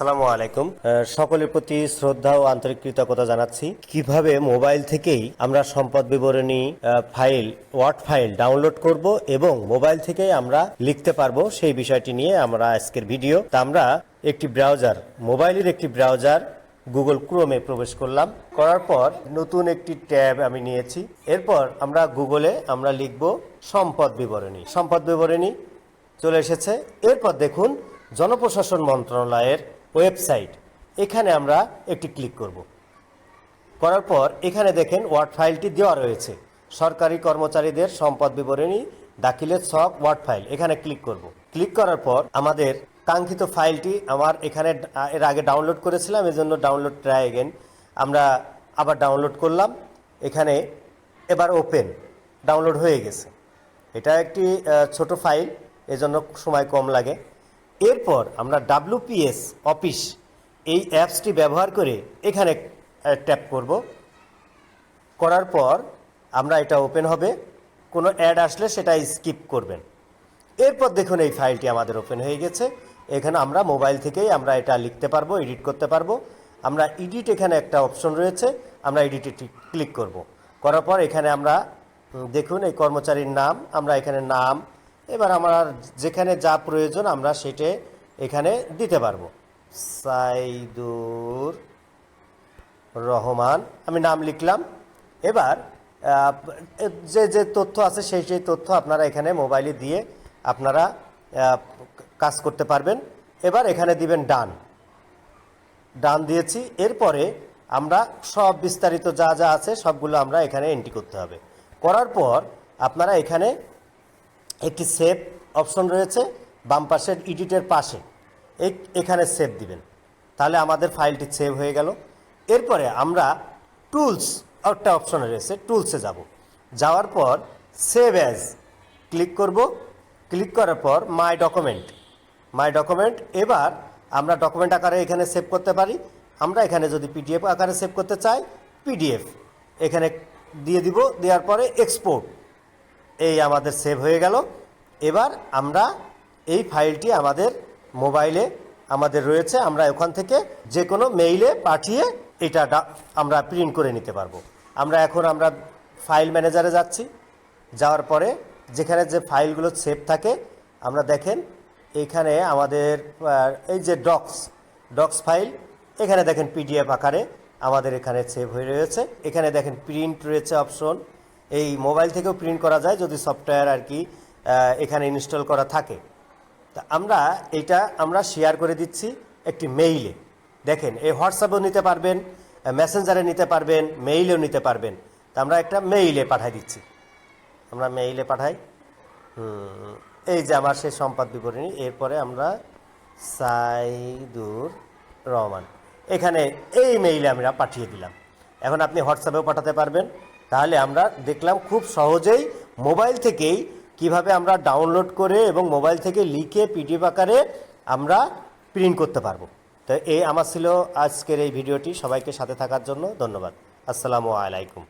আসসালামু আলাইকুম। সকলের প্রতি শ্রদ্ধা ও আন্তরিক কৃতজ্ঞতা জানাচ্ছি। কীভাবে মোবাইল থেকেই আমরা সম্পদ বিবরণী ফাইল, ওয়ার্ড ফাইল ডাউনলোড করব এবং মোবাইল থেকেই আমরা লিখতে পারব সেই বিষয়টি নিয়ে আমরা আজকের ভিডিও। তা আমরা একটি ব্রাউজার, মোবাইলের একটি ব্রাউজার, গুগল ক্রোমে প্রবেশ করলাম। করার পর নতুন একটি ট্যাব আমি নিয়েছি। এরপর আমরা গুগলে আমরা লিখব সম্পদ বিবরণী। সম্পদ বিবরণী চলে এসেছে। এরপর দেখুন জনপ্রশাসন মন্ত্রণালয়ের ওয়েবসাইট। এখানে আমরা একটি ক্লিক করব। করার পর এখানে দেখেন ওয়ার্ড ফাইলটি দেওয়া রয়েছে। সরকারি কর্মচারীদের সম্পদ বিবরণী, দাখিলের ছক ওয়ার্ড ফাইল এখানে ক্লিক করব। ক্লিক করার পর আমাদের কাঙ্ক্ষিত ফাইলটি আমার এখানে এর আগে ডাউনলোড করেছিলাম, এজন্য ডাউনলোড ট্রাই এগেন আমরা আবার ডাউনলোড করলাম। এখানে এবার ওপেন ডাউনলোড হয়ে গেছে। এটা একটি ছোট ফাইল এজন্য সময় কম লাগে। এরপর আমরা ডাব্লুপিএস অফিস এই অ্যাপসটি ব্যবহার করে এখানে ট্যাপ করব। করার পর আমরা এটা ওপেন হবে। কোনো অ্যাড আসলে সেটা স্কিপ করবেন। এরপর দেখুন এই ফাইলটি আমাদের ওপেন হয়ে গেছে। এখানে আমরা মোবাইল থেকেই আমরা এটা লিখতে পারব, এডিট করতে পারব। আমরা এডিট এখানে একটা অপশন রয়েছে, আমরা এডিটে ক্লিক করব। করার পর এখানে আমরা দেখুন এই কর্মচারীর নাম, আমরা এখানে নাম এবার আমার যেখানে যা প্রয়োজন আমরা সেটা এখানে দিতে পারব। সাইদুর রহমান, আমি নাম লিখলাম। এবার যে যে তথ্য আছে সেই সেই তথ্য আপনারা এখানে মোবাইলে দিয়ে আপনারা কাজ করতে পারবেন। এবার এখানে দিবেন ডান। ডান দিয়েছি। এরপরে আমরা সব বিস্তারিত যা যা আছে সবগুলো আমরা এখানে এন্ট্রি করতে হবে। করার পর আপনারা এখানে একটি সেভ অপশন রয়েছে, বাম পাশের এডিটের পাশে। এখানে সেভ দিবেন। তাহলে আমাদের ফাইলটি সেভ হয়ে গেল। এরপরে আমরা টুলস একটা অপশন রয়েছে, টুলসে যাব। যাওয়ার পর সেভ অ্যাজ ক্লিক করব। ক্লিক করার পর মাই ডকুমেন্ট। মাই ডকুমেন্ট, এবার আমরা ডকুমেন্ট আকারে এখানে সেভ করতে পারি। আমরা এখানে যদি পিডিএফ আকারে সেভ করতে চাই, পিডিএফ এখানে দিয়ে দিব। দেওয়ার পরে এক্সপোর্ট। এই আমাদের সেভ হয়ে গেল। এবার আমরা এই ফাইলটি আমাদের মোবাইলে আমাদের রয়েছে। আমরা ওখান থেকে যে কোনো মেইলে পাঠিয়ে এটা আমরা প্রিন্ট করে নিতে পারব। আমরা এখন আমরা ফাইল ম্যানেজারে যাচ্ছি। যাওয়ার পরে যেখানে যে ফাইলগুলো সেভ থাকে, আমরা দেখেন এখানে আমাদের এই যে ডক্স ডক্স ফাইল এখানে দেখেন পিডিএফ আকারে আমাদের এখানে সেভ হয়ে রয়েছে। এখানে দেখেন প্রিন্ট রয়েছে অপশন এই মোবাইল থেকেও প্রিন্ট করা যায় যদি সফটওয়্যার আর কি এখানে ইনস্টল করা থাকে। তা আমরা এটা আমরা শেয়ার করে দিচ্ছি একটি মেইলে দেখেন, এই হোয়াটসঅ্যাপেও নিতে পারবেন মেসেঞ্জারে নিতে পারবেন মেইলেও নিতে পারবেন। তা আমরা একটা মেইলে পাঠাই দিচ্ছি। আমরা মেইলে পাঠাই। এই যে আমার সেই সম্পদ বিবরণী। এরপরে আমরা সাইদুর রহমান। এখানে এই মেইলে আমরা পাঠিয়ে দিলাম। এখন আপনি হোয়াটসঅ্যাপেও পাঠাতে পারবেন। তাহলে আমরা দেখলাম খুব সহজেই মোবাইল থেকেই কীভাবে আমরা ডাউনলোড করে এবং মোবাইল থেকে লিখে পিডিএফ আকারে আমরা প্রিন্ট করতে পারব। তো এই আমার ছিল আজকের এই ভিডিওটি। সবাইকে সাথে থাকার জন্য ধন্যবাদ। আসসালামু আলাইকুম।